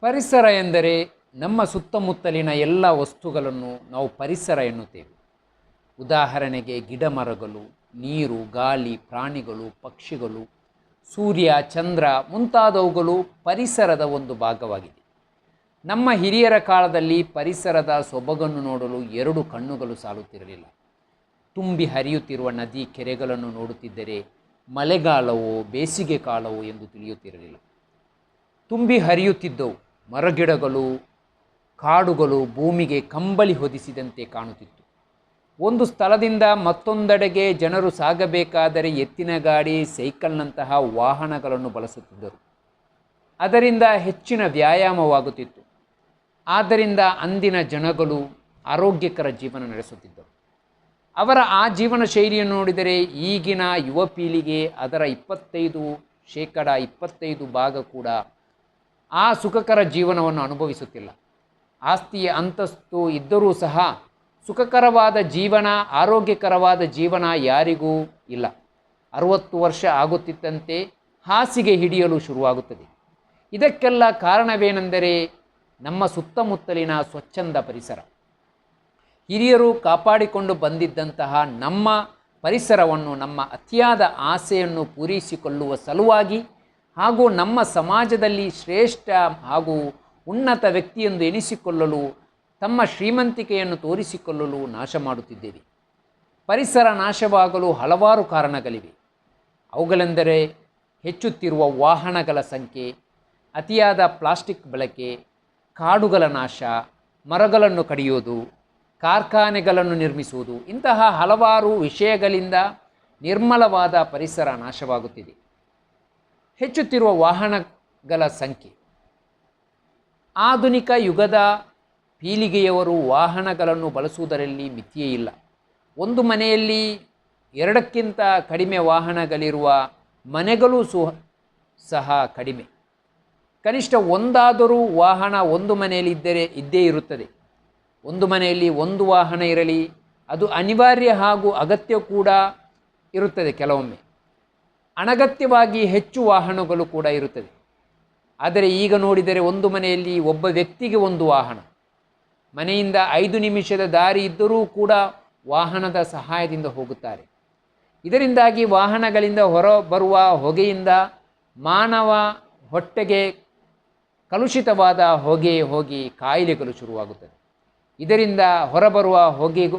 ಪರಿಸರ ಎಂದರೆ ನಮ್ಮ ಸುತ್ತಮುತ್ತಲಿನ ಎಲ್ಲ ವಸ್ತುಗಳನ್ನು ನಾವು ಪರಿಸರ ಎನ್ನುತ್ತೇವೆ. ಉದಾಹರಣೆಗೆ ಗಿಡಮರಗಳು ನೀರು, ಗಾಳಿ, ಪ್ರಾಣಿಗಳು, ಪಕ್ಷಿಗಳು, ಸೂರ್ಯ, ಚಂದ್ರ ಮುಂತಾದವುಗಳು ಪರಿಸರದ ಒಂದು ಭಾಗವಾಗಿದೆ. ನಮ್ಮ ಹಿರಿಯರ ಕಾಲದಲ್ಲಿ ಪರಿಸರದ ಸೊಬಗನ್ನು ನೋಡಲು ಎರಡು ಕಣ್ಣುಗಳು ಸಾಲುತ್ತಿರಲಿಲ್ಲ. ತುಂಬಿ ಹರಿಯುತ್ತಿರುವ ನದಿ ಕೆರೆಗಳನ್ನು ನೋಡುತ್ತಿದ್ದರೆ ಮಳೆಗಾಲವೋ ಬೇಸಿಗೆ ಕಾಲವೋ ಎಂದು ತಿಳಿಯುತ್ತಿರಲಿಲ್ಲ. ತುಂಬಿ ಹರಿಯುತ್ತಿದ್ದವು. ಮರಗಿಡಗಳು, ಕಾಡುಗಳು ಭೂಮಿಗೆ ಕಂಬಳಿ ಹೊದಿಸಿದಂತೆ ಕಾಣುತ್ತಿತ್ತು. ಒಂದು ಸ್ಥಳದಿಂದ ಮತ್ತೊಂದೆಡೆಗೆ ಜನರು ಸಾಗಬೇಕಾದರೆ ಎತ್ತಿನ ಗಾಡಿ, ಸೈಕಲ್ನಂತಹ ವಾಹನಗಳನ್ನು ಬಳಸುತ್ತಿದ್ದರು. ಅದರಿಂದ ಹೆಚ್ಚಿನ ವ್ಯಾಯಾಮವಾಗುತ್ತಿತ್ತು. ಆದ್ದರಿಂದ ಅಂದಿನ ಜನಗಳು ಆರೋಗ್ಯಕರ ಜೀವನ ನಡೆಸುತ್ತಿದ್ದರು. ಅವರ ಆ ಜೀವನ ಶೈಲಿಯನ್ನು ನೋಡಿದರೆ ಈಗಿನ ಯುವ ಪೀಳಿಗೆ ಅದರ ಇಪ್ಪತ್ತೈದು ಶೇಕಡ ಇಪ್ಪತ್ತೈದು ಭಾಗ ಕೂಡ ಆ ಸುಖಕರ ಜೀವನವನ್ನು ಅನುಭವಿಸುತ್ತಿಲ್ಲ. ಆಸ್ತಿಯ ಅಂತಸ್ತು ಇದ್ದರೂ ಸಹ ಸುಖಕರವಾದ ಜೀವನ, ಆರೋಗ್ಯಕರವಾದ ಜೀವನ ಯಾರಿಗೂ ಇಲ್ಲ. ಅರುವತ್ತು ವರ್ಷ ಆಗುತ್ತಿದ್ದಂತೆ ಹಾಸಿಗೆ ಹಿಡಿಯಲು ಶುರುವಾಗುತ್ತದೆ. ಇದಕ್ಕೆಲ್ಲ ಕಾರಣವೇನೆಂದರೆ ನಮ್ಮ ಸುತ್ತಮುತ್ತಲಿನ ಸ್ವಚ್ಛಂದ ಪರಿಸರ. ಹಿರಿಯರು ಕಾಪಾಡಿಕೊಂಡು ಬಂದಿದ್ದಂತಹ ನಮ್ಮ ಪರಿಸರವನ್ನು, ನಮ್ಮ ಅತಿಯಾದ ಆಸೆಯನ್ನು ಪೂರೈಸಿಕೊಳ್ಳುವ ಸಲುವಾಗಿ ಹಾಗೂ ನಮ್ಮ ಸಮಾಜದಲ್ಲಿ ಶ್ರೇಷ್ಠ ಹಾಗೂ ಉನ್ನತ ವ್ಯಕ್ತಿಯೆಂದು ಎನಿಸಿಕೊಳ್ಳಲು, ತಮ್ಮ ಶ್ರೀಮಂತಿಕೆಯನ್ನು ತೋರಿಸಿಕೊಳ್ಳಲು ನಾಶ ಮಾಡುತ್ತಿದ್ದೇವೆ. ಪರಿಸರ ನಾಶವಾಗಲು ಹಲವಾರು ಕಾರಣಗಳಿವೆ. ಅವುಗಳೆಂದರೆ ಹೆಚ್ಚುತ್ತಿರುವ ವಾಹನಗಳ ಸಂಖ್ಯೆ, ಅತಿಯಾದ ಪ್ಲಾಸ್ಟಿಕ್ ಬಳಕೆ, ಕಾಡುಗಳ ನಾಶ, ಮರಗಳನ್ನು ಕಡಿಯೋದು, ಕಾರ್ಖಾನೆಗಳನ್ನು ನಿರ್ಮಿಸುವುದು, ಇಂತಹ ಹಲವಾರು ವಿಷಯಗಳಿಂದ ನಿರ್ಮಲವಾದ ಪರಿಸರ ನಾಶವಾಗುತ್ತಿದೆ. ಹೆಚ್ಚುತ್ತಿರುವ ವಾಹನಗಳ ಸಂಖ್ಯೆ. ಆಧುನಿಕ ಯುಗದ ಪೀಳಿಗೆಯವರು ವಾಹನಗಳನ್ನು ಬಳಸುವುದರಲ್ಲಿ ಮಿತಿಯೇ ಇಲ್ಲ. ಒಂದು ಮನೆಯಲ್ಲಿ ಎರಡಕ್ಕಿಂತ ಕಡಿಮೆ ವಾಹನಗಳಿರುವ ಮನೆಗಳೂ ಸಹ ಕಡಿಮೆ. ಕನಿಷ್ಠ ಒಂದಾದರೂ ವಾಹನ ಒಂದು ಮನೆಯಲ್ಲಿ ಇದ್ದರೆ, ಇದ್ದೇ ಇರುತ್ತದೆ. ಒಂದು ಮನೆಯಲ್ಲಿ ಒಂದು ವಾಹನ ಇರಲಿ, ಅದು ಅನಿವಾರ್ಯ ಹಾಗೂ ಅಗತ್ಯ ಕೂಡ ಇರುತ್ತದೆ ಕೆಲವೊಮ್ಮೆ. ಅನಗತ್ಯವಾಗಿ ಹೆಚ್ಚು ವಾಹನಗಳು ಕೂಡ ಇರುತ್ತದೆ ಆದರೆ ಈಗ ನೋಡಿದರೆ ಒಂದು ಮನೆಯಲ್ಲಿ ಒಬ್ಬ ವ್ಯಕ್ತಿಗೆ ಒಂದು ವಾಹನ. ಮನೆಯಿಂದ ಐದು ನಿಮಿಷದ ದಾರಿ ಇದ್ದರೂ ಕೂಡ ವಾಹನದ ಸಹಾಯದಿಂದ ಹೋಗುತ್ತಾರೆ. ಇದರಿಂದಾಗಿ ವಾಹನಗಳಿಂದ ಹೊರ ಬರುವ ಹೊಗೆಯಿಂದ ಮಾನವ ಹೊಟ್ಟೆಗೆ ಕಲುಷಿತವಾದ ಹೊಗೆ ಹೋಗಿ ಕಾಯಿಲೆಗಳು ಶುರುವಾಗುತ್ತದೆ ಇದರಿಂದ ಹೊರಬರುವ ಹೊಗೆಗೂ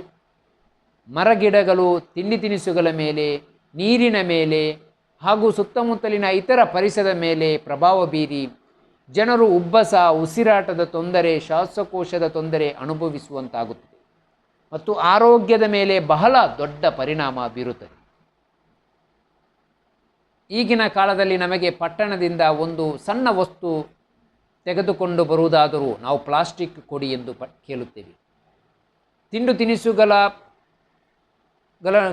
ಮರಗಿಡಗಳು, ತಿಂಡಿ ತಿನಿಸುಗಳ ಮೇಲೆ, ನೀರಿನ ಮೇಲೆ ಹಾಗೂ ಸುತ್ತಮುತ್ತಲಿನ ಇತರ ಪರಿಸರದ ಮೇಲೆ ಪ್ರಭಾವ ಬೀರಿ ಜನರು ಉಬ್ಬಸ, ಉಸಿರಾಟದ ತೊಂದರೆ, ಶ್ವಾಸಕೋಶದ ತೊಂದರೆ ಅನುಭವಿಸುವಂತಾಗುತ್ತದೆ. ಮತ್ತು ಆರೋಗ್ಯದ ಮೇಲೆ ಬಹಳ ದೊಡ್ಡ ಪರಿಣಾಮ ಬೀರುತ್ತದೆ. ಈಗಿನ ಕಾಲದಲ್ಲಿ ನಮಗೆ ಪಟ್ಟಣದಿಂದ ಒಂದು ಸಣ್ಣ ವಸ್ತು ತೆಗೆದುಕೊಂಡು ಬರುವುದಾದರೂ ನಾವು ಪ್ಲಾಸ್ಟಿಕ್ ಕೊಡಿ ಎಂದು ಪ, ಕೇಳುತ್ತೇವೆ. ತಿಂಡು ತಿನಿಸುಗಳ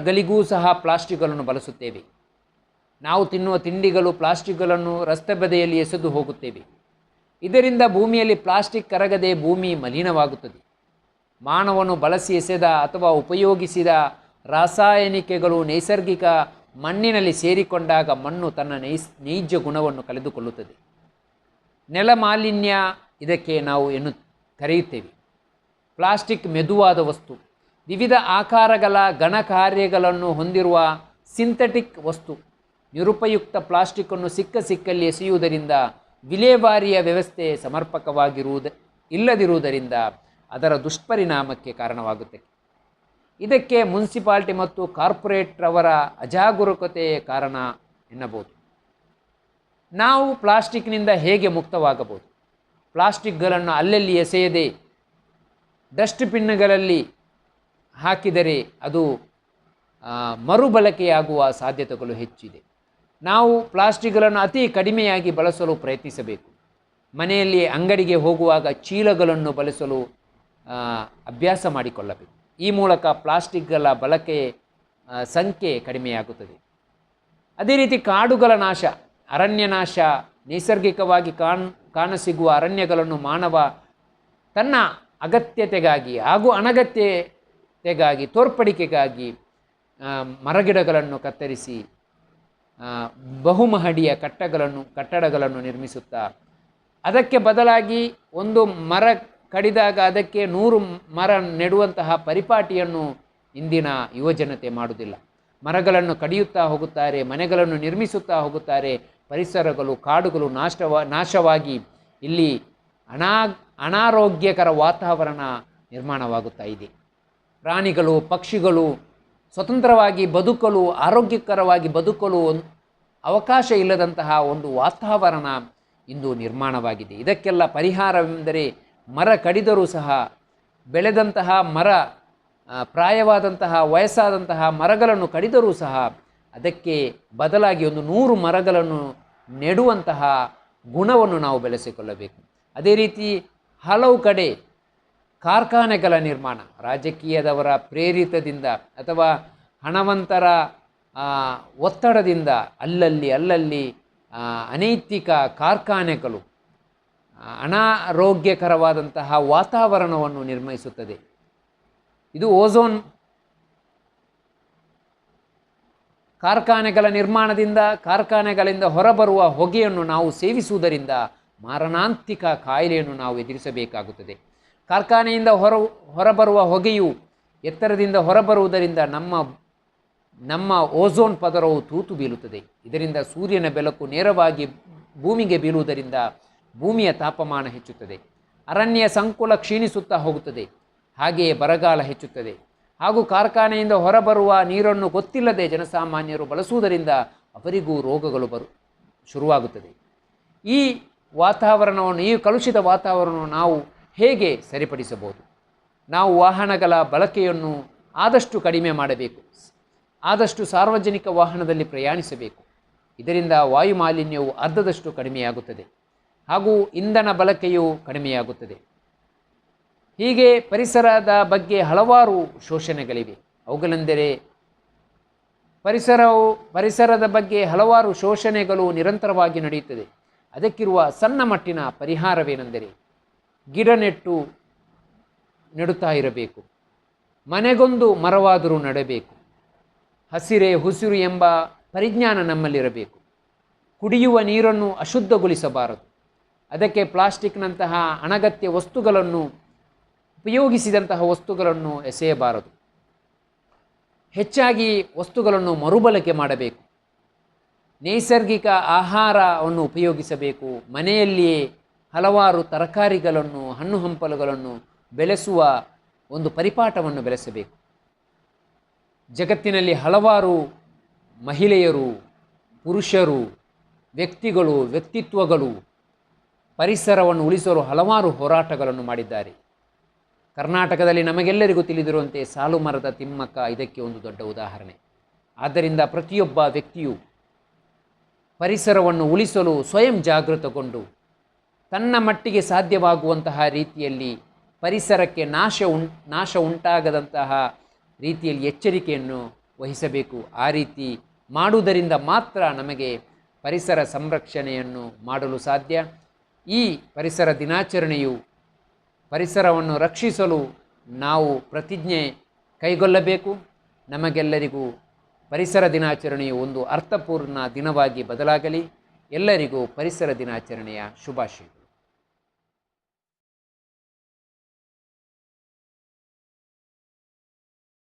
ಗಲಿಗೂ ಸಹ ಪ್ಲಾಸ್ಟಿಕ್ಗಳನ್ನು ಬಳಸುತ್ತೇವೆ. ನಾವು ತಿನ್ನುವ ತಿಂಡಿಗಳು, ಪ್ಲಾಸ್ಟಿಕ್ಗಳನ್ನು ರಸ್ತೆ ಬದಿಯಲ್ಲಿ ಎಸೆದು ಹೋಗುತ್ತೇವೆ. ಇದರಿಂದ ಭೂಮಿಯಲ್ಲಿ ಪ್ಲಾಸ್ಟಿಕ್ ಕರಗದೆ ಭೂಮಿ ಮಲಿನವಾಗುತ್ತದೆ. ಮಾನವನು ಬಳಸಿ ಎಸೆದ ಅಥವಾ ಉಪಯೋಗಿಸಿದ ರಾಸಾಯನಿಕಗಳು ನೈಸರ್ಗಿಕ ಮಣ್ಣಿನಲ್ಲಿ ಸೇರಿಕೊಂಡಾಗ ಮಣ್ಣು ತನ್ನ ನೈಸ್, ನೈಜ ಗುಣವನ್ನು ಕಳೆದುಕೊಳ್ಳುತ್ತದೆ. ನೆಲ ಮಾಲಿನ್ಯ ಇದಕ್ಕೆ ನಾವು ಎನ್ನು, ಕರೆಯುತ್ತೇವೆ. ಪ್ಲಾಸ್ಟಿಕ್ ಮೆದುವಾದ ವಸ್ತು, ವಿವಿಧ ಆಕಾರಗಳ ಘನ ಕಾರ್ಯಗಳನ್ನು ಹೊಂದಿರುವ ಸಿಂಥೆಟಿಕ್ ವಸ್ತು ನಿರುಪಯುಕ್ತ ಪ್ಲಾಸ್ಟಿಕ್ಕನ್ನು ಸಿಕ್ಕ ಸಿಕ್ಕಲ್ಲಿ ಎಸೆಯುವುದರಿಂದ ವಿಲೇವಾರಿಯ ವ್ಯವಸ್ಥೆ ಸಮರ್ಪಕವಾಗಿರುವುದ ಇಲ್ಲದಿರುವುದರಿಂದ ಅದರ ದುಷ್ಪರಿಣಾಮಕ್ಕೆ ಕಾರಣವಾಗುತ್ತೆ. ಇದಕ್ಕೆ ಮುನ್ಸಿಪಾಲ್ಟಿ ಮತ್ತು ಕಾರ್ಪೊರೇಟ್ರವರ ಅಜಾಗರೂಕತೆ ಕಾರಣ ಎನ್ನಬಹುದು. ನಾವು ಪ್ಲಾಸ್ಟಿಕ್ನಿಂದ ಹೇಗೆ ಮುಕ್ತವಾಗಬಹುದು? ಪ್ಲಾಸ್ಟಿಕ್ಗಳನ್ನು ಅಲ್ಲಲ್ಲಿ ಎಸೆಯದೆ ಡಸ್ಟ್ಬಿನ್ಗಳಲ್ಲಿ ಹಾಕಿದರೆ ಅದು ಮರುಬಳಕೆಯಾಗುವ ಸಾಧ್ಯತೆಗಳು ಹೆಚ್ಚಿದೆ. ನಾವು ಪ್ಲಾಸ್ಟಿಕ್ಗಳನ್ನು ಅತಿ ಕಡಿಮೆಯಾಗಿ ಬಳಸಲು ಪ್ರಯತ್ನಿಸಬೇಕು. ಮನೆಯಲ್ಲಿ ಅಂಗಡಿಗೆ ಹೋಗುವಾಗ ಚೀಲಗಳನ್ನು ಬಳಸಲು ಅಭ್ಯಾಸ ಮಾಡಿಕೊಳ್ಳಬೇಕು. ಈ ಮೂಲಕ ಪ್ಲಾಸ್ಟಿಕ್ಗಳ ಬಳಕೆ ಸಂಖ್ಯೆ ಕಡಿಮೆಯಾಗುತ್ತದೆ. ಅದೇ ರೀತಿ ಕಾಡುಗಳ ನಾಶ, ಅರಣ್ಯ ನಾಶ, ನೈಸರ್ಗಿಕವಾಗಿ ಕಾಣ್, ಕಾಣಸಿಗುವ ಅರಣ್ಯಗಳನ್ನು ಮಾನವ ತನ್ನ ಅಗತ್ಯತೆಗಾಗಿ ಹಾಗೂ ಅನಗತ್ಯತೆಗಾಗಿ, ತೋರ್ಪಡಿಕೆಗಾಗಿ ಮರಗಿಡಗಳನ್ನು ಕತ್ತರಿಸಿ ಬಹುಮಹಡಿಯ ಕಟ್ಟಗಳನ್ನು, ಕಟ್ಟಡಗಳನ್ನು ನಿರ್ಮಿಸುತ್ತಾ, ಅದಕ್ಕೆ ಬದಲಾಗಿ ಒಂದು ಮರ ಕಡಿದಾಗ ಅದಕ್ಕೆ ನೂರು ಮರ ನೆಡುವಂತಹ ಪರಿಪಾಟಿಯನ್ನು ಇಂದಿನ ಯುವಜನತೆ ಮಾಡುವುದಿಲ್ಲ. ಮರಗಳನ್ನು ಕಡಿಯುತ್ತಾ ಹೋಗುತ್ತಾರೆ, ಮನೆಗಳನ್ನು ನಿರ್ಮಿಸುತ್ತಾ ಹೋಗುತ್ತಾರೆ, ಪರಿಸರಗಳು, ಕಾಡುಗಳು ನಾಶವ, ನಾಶವಾಗಿ ಇಲ್ಲಿ ಅನಾ, ಅನಾರೋಗ್ಯಕರ ವಾತಾವರಣ ನಿರ್ಮಾಣವಾಗುತ್ತಾ ಇದೆ. ಪ್ರಾಣಿಗಳು, ಪಕ್ಷಿಗಳು ಸ್ವತಂತ್ರವಾಗಿ ಬದುಕಲು, ಆರೋಗ್ಯಕರವಾಗಿ ಬದುಕಲು ಅವಕಾಶ ಇಲ್ಲದಂತಹ ಒಂದು ವಾತಾವರಣ ಇಂದು ನಿರ್ಮಾಣವಾಗಿದೆ. ಇದಕ್ಕೆಲ್ಲ ಪರಿಹಾರವೆಂದರೆ ಮರ ಕಡಿದರೂ ಸಹ ಬೆಳೆದಂತಹ ಮರ ಪ್ರಾಯವಾದಂತಹ ವಯಸ್ಸಾದಂತಹ ಮರಗಳನ್ನು ಕಡಿದರೂ ಸಹ ಅದಕ್ಕೆ ಬದಲಾಗಿ ಒಂದು ನೂರು ಮರಗಳನ್ನು ನೆಡುವಂತಹ ಗುಣವನ್ನು ನಾವು ಬೆಳೆಸಿಕೊಳ್ಳಬೇಕು. ಅದೇ ರೀತಿ ಹಲವು ಕಡೆ ಕಾರ್ಖಾನೆಗಳ ನಿರ್ಮಾಣ, ರಾಜಕೀಯದವರ ಪ್ರೇರಿತದಿಂದ ಅಥವಾ ಹಣವಂತರ ಒತ್ತಡದಿಂದ ಅಲ್ಲಲ್ಲಿ ಅಲ್ಲಲ್ಲಿ ಅನೈತಿಕ ಕಾರ್ಖಾನೆಗಳು ಅನಾರೋಗ್ಯಕರವಾದಂತಹ ವಾತಾವರಣವನ್ನು ನಿರ್ಮಿಸುತ್ತದೆ. ಇದು ಓಝೋನ್ ಕಾರ್ಖಾನೆಗಳ ನಿರ್ಮಾಣದಿಂದ, ಕಾರ್ಖಾನೆಗಳಿಂದ ಹೊರಬರುವ ಹೊಗೆಯನ್ನು ನಾವು ಸೇವಿಸುವುದರಿಂದ ಮಾರಣಾಂತಿಕ ಕಾಯಿಲೆಯನ್ನು ನಾವು ಎದುರಿಸಬೇಕಾಗುತ್ತದೆ. ಕಾರ್ಖಾನೆಯಿಂದ ಹೊರ ಹೊರಬರುವ ಹೊಗೆಯು ಎತ್ತರದಿಂದ ಹೊರಬರುವುದರಿಂದ ನಮ್ಮ ನಮ್ಮ ಓಝೋನ್ ಪದರವು ತೂತು ಬೀಳುತ್ತದೆ. ಇದರಿಂದ ಸೂರ್ಯನ ಬೆಳಕು ನೇರವಾಗಿ ಭೂಮಿಗೆ ಬೀಳುವುದರಿಂದ ಭೂಮಿಯ ತಾಪಮಾನ ಹೆಚ್ಚುತ್ತದೆ. ಅರಣ್ಯ ಸಂಕುಲ ಕ್ಷೀಣಿಸುತ್ತಾ ಹೋಗುತ್ತದೆ. ಹಾಗೆಯೇ ಬರಗಾಲ ಹೆಚ್ಚುತ್ತದೆ. ಹಾಗೂ ಕಾರ್ಖಾನೆಯಿಂದ ಹೊರಬರುವ ನೀರನ್ನು ಗೊತ್ತಿಲ್ಲದೆ ಜನಸಾಮಾನ್ಯರು ಬಳಸುವುದರಿಂದ ಅವರಿಗೂ ರೋಗಗಳು ಬರು, ಶುರುವಾಗುತ್ತದೆ. ಈ ವಾತಾವರಣವನ್ನು, ಈ ಕಲುಷಿತ ವಾತಾವರಣವನ್ನು ನಾವು ಹೇಗೆ ಸರಿಪಡಿಸಬಹುದು? ನಾವು ವಾಹನಗಳ ಬಳಕೆಯನ್ನು ಆದಷ್ಟು ಕಡಿಮೆ ಮಾಡಬೇಕು. ಆದಷ್ಟು ಸಾರ್ವಜನಿಕ ವಾಹನದಲ್ಲಿ ಪ್ರಯಾಣಿಸಬೇಕು. ಇದರಿಂದ ವಾಯು ಮಾಲಿನ್ಯವು ಅರ್ಧದಷ್ಟು ಕಡಿಮೆಯಾಗುತ್ತದೆ. ಹಾಗೂ ಇಂಧನ ಬಳಕೆಯು ಕಡಿಮೆಯಾಗುತ್ತದೆ. ಹೀಗೆ ಪರಿಸರದ ಬಗ್ಗೆ ಹಲವಾರು ಶೋಷಣೆಗಳಿವೆ. ಅವುಗಳೆಂದರೆ ಪರಿಸರವು, ಪರಿಸರದ ಬಗ್ಗೆ ಹಲವಾರು ಶೋಷಣೆಗಳು ನಿರಂತರವಾಗಿ ನಡೆಯುತ್ತದೆ. ಅದಕ್ಕಿರುವ ಸಣ್ಣ ಮಟ್ಟಿನ ಪರಿಹಾರವೇನೆಂದರೆ ಗಿಡ ನೆಟ್ಟು ನೆಡುತ್ತಾ ಇರಬೇಕು. ಮನೆಗೊಂದು ಮರವಾದರೂ ನೆಡಬೇಕು. ಹಸಿರೆ, ಹುಸಿರು ಎಂಬ ಪರಿಜ್ಞಾನ ನಮ್ಮಲ್ಲಿರಬೇಕು. ಕುಡಿಯುವ ನೀರನ್ನು ಅಶುದ್ಧಗೊಳಿಸಬಾರದು. ಅದಕ್ಕೆ ಪ್ಲಾಸ್ಟಿಕ್ನಂತಹ ಅನಗತ್ಯ ವಸ್ತುಗಳನ್ನು, ಉಪಯೋಗಿಸಿದಂತಹ ವಸ್ತುಗಳನ್ನು ಎಸೆಯಬಾರದು. ಹೆಚ್ಚಾಗಿ ವಸ್ತುಗಳನ್ನು ಮರುಬಳಕೆ ಮಾಡಬೇಕು. ನೈಸರ್ಗಿಕ ಆಹಾರವನ್ನು ಉಪಯೋಗಿಸಬೇಕು. ಮನೆಯಲ್ಲಿಯೇ ಹಲವಾರು ತರಕಾರಿಗಳನ್ನು, ಹಣ್ಣು ಹಂಪಲುಗಳನ್ನು ಬೆಳೆಸುವ ಒಂದು ಪರಿಪಾಠವನ್ನು ಬೆಳೆಸಬೇಕು. ಜಗತ್ತಿನಲ್ಲಿ ಹಲವಾರು ಮಹಿಳೆಯರು, ಪುರುಷರು, ವ್ಯಕ್ತಿಗಳು, ವ್ಯಕ್ತಿತ್ವಗಳು ಪರಿಸರವನ್ನು ಉಳಿಸಲು ಹಲವಾರು ಹೋರಾಟಗಳನ್ನು ಮಾಡಿದ್ದಾರೆ. ಕರ್ನಾಟಕದಲ್ಲಿ ನಮಗೆಲ್ಲರಿಗೂ ತಿಳಿದಿರುವಂತೆ ಸಾಲು ಮರದ ತಿಮ್ಮಕ್ಕ ಇದಕ್ಕೆ ಒಂದು ದೊಡ್ಡ ಉದಾಹರಣೆ. ಆದ್ದರಿಂದ ಪ್ರತಿಯೊಬ್ಬ ವ್ಯಕ್ತಿಯು ಪರಿಸರವನ್ನು ಉಳಿಸಲು ಸ್ವಯಂ ಜಾಗೃತಗೊಂಡು ತನ್ನ ಮಟ್ಟಿಗೆ ಸಾಧ್ಯವಾಗುವಂತಹ ರೀತಿಯಲ್ಲಿ ಪರಿಸರಕ್ಕೆ ನಾಶ ಉಂ, ನಾಶ ಉಂಟಾಗದಂತಹ ರೀತಿಯಲ್ಲಿ ಎಚ್ಚರಿಕೆಯನ್ನು ವಹಿಸಬೇಕು. ಆ ರೀತಿ ಮಾಡುವುದರಿಂದ ಮಾತ್ರ ನಮಗೆ ಪರಿಸರ ಸಂರಕ್ಷಣೆಯನ್ನು ಮಾಡಲು ಸಾಧ್ಯ. ಈ ಪರಿಸರ ದಿನಾಚರಣೆಯು ಪರಿಸರವನ್ನು ರಕ್ಷಿಸಲು ನಾವು ಪ್ರತಿಜ್ಞೆ ಕೈಗೊಳ್ಳಬೇಕು. ನಮಗೆಲ್ಲರಿಗೂ ಪರಿಸರ ದಿನಾಚರಣೆಯು ಒಂದು ಅರ್ಥಪೂರ್ಣ ದಿನವಾಗಿ ಬದಲಾಗಲಿ. ಎಲ್ಲರಿಗೂ ಪರಿಸರ ದಿನಾಚರಣೆಯ ಶುಭಾಶಯಗಳು.